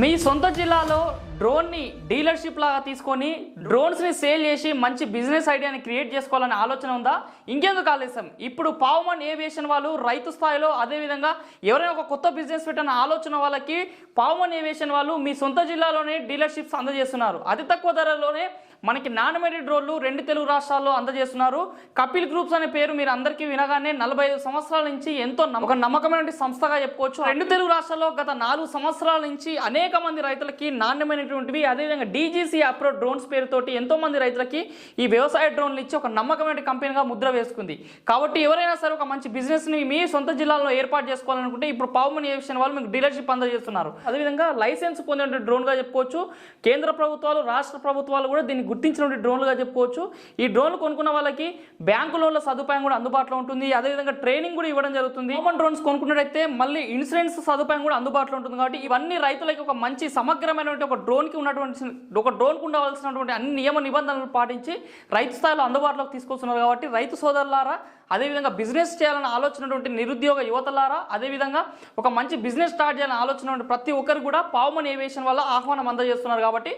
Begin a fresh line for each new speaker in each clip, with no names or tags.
మీ సొంత జిల్లాలో డ్రోన్ని డీలర్షిప్ లాగా తీసుకొని డ్రోన్స్ని సేల్ చేసి మంచి బిజినెస్ ఐడియాని క్రియేట్ చేసుకోవాలనే ఆలోచన ఉందా? ఇంకెందుకు ఆలస్యం? ఇప్పుడు పావుమన్ ఏవియేషన్ వాళ్ళు రైతు స్థాయిలో అదే విధంగా ఎవరైనా ఒక కొత్త బిజినెస్ పెట్టిన ఆలోచన వాళ్ళకి పావుమన్ ఏవియేషన్ వాళ్ళు మీ సొంత జిల్లాలోనే డీలర్షిప్స్ అందజేస్తున్నారు. అతి తక్కువ ధరలోనే మనకి నాణ్యమైన డ్రోన్లు రెండు తెలుగు రాష్ట్రాల్లో అందజేస్తున్నారు. కపిల్ గ్రూప్స్ అనే పేరు మీరు అందరికీ వినగానే నలభై ఐదు సంవత్సరాల నుంచి ఎంతో ఒక నమ్మకమైన సంస్థగా చెప్పుకోవచ్చు. రెండు తెలుగు రాష్ట్రాల్లో గత నాలుగు సంవత్సరాల నుంచి అనేక మంది రైతులకి నాణ్యమైనటువంటివి అదేవిధంగా డీజీసీ అప్రో డ్రోన్స్ పేరుతోటి ఎంతో మంది రైతులకి ఈ వ్యవసాయ డ్రోన్లు ఇచ్చి ఒక నమ్మకమైన కంపెనీగా ముద్ర వేసుకుంది. కాబట్టి ఎవరైనా సరే ఒక మంచి బిజినెస్ని మీ సొంత జిల్లాలో ఏర్పాటు చేసుకోవాలనుకుంటే ఇప్పుడు పావుమని ఏవిషన్ వాళ్ళు మీకు డీలర్షిప్ అందజేస్తున్నారు. అదేవిధంగా లైసెన్స్ పొందిన డ్రోన్గా చెప్పుకోవచ్చు. కేంద్ర ప్రభుత్వాలు రాష్ట్ర ప్రభుత్వాలు కూడా దీన్ని గుర్తించినటువంటి డ్రోన్లుగా చెప్పుకోవచ్చు. ఈ డ్రోన్లు కొనుక్కున్న వాళ్ళకి బ్యాంకు లోన్ల సదుపాయం కూడా అందుబాటులో ఉంటుంది. అదేవిధంగా ట్రైనింగ్ కూడా ఇవ్వడం జరుగుతుంది. కామన్ డ్రోన్స్ కొనుక్కున్నట్టయితే మళ్ళీ ఇన్సూరెన్స్ సదుపాయం కూడా అందుబాటులో ఉంటుంది కాబట్టి ఇవన్నీ రైతులకి ఒక మంచి సమగ్రమైనటువంటి ఒక డ్రోన్కి ఉన్నటువంటి ఒక డ్రోన్కి ఉండవలసినటువంటి అన్ని నియమ నిబంధనలు పాటించి రైతు స్థాయిలో అందుబాటులోకి తీసుకొస్తున్నారు కాబట్టి రైతు సోదరులారా అదేవిధంగా బిజినెస్ చేయాలని ఆలోచనటువంటి నిరుద్యోగ యువతలారా అదేవిధంగా ఒక మంచి బిజినెస్ స్టార్ట్ చేయాలని ఆలోచన ప్రతి ఒక్కరు కూడా పావుమన్ ఏవియేషన్ వల్ల ఆహ్వానం అందజేస్తున్నారు కాబట్టి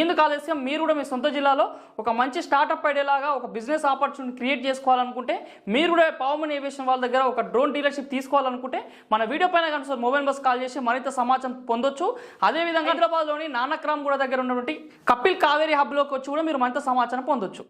ఇందుకు ఆలస్యం. మీరు కూడా మీ సొంత జిల్లాలో ఒక మంచి స్టార్ట్అప్ ఐడియాలాగా ఒక బిజినెస్ ఆపర్చునిటీ క్రియేట్ చేసుకోవాలనుకుంటే మీరు కూడా పావుమన్ ఏవియేషన్ వాళ్ళ దగ్గర ఒక డ్రోన్ డీలర్షిప్ తీసుకోవాలనుకుంటే మన వీడియో పైన కనుక మొబైల్ బస్ కాల్ చేసి మరింత సమాచారం పొందొచ్చు. అదేవిధంగా హైదరాబాద్లోని నానక్రామ్ కూడా దగ్గర ఉన్నటువంటి కపిల్ కావేరీ హబ్లోకి వచ్చి కూడా మీరు మరింత సమాచారం పొందొచ్చు.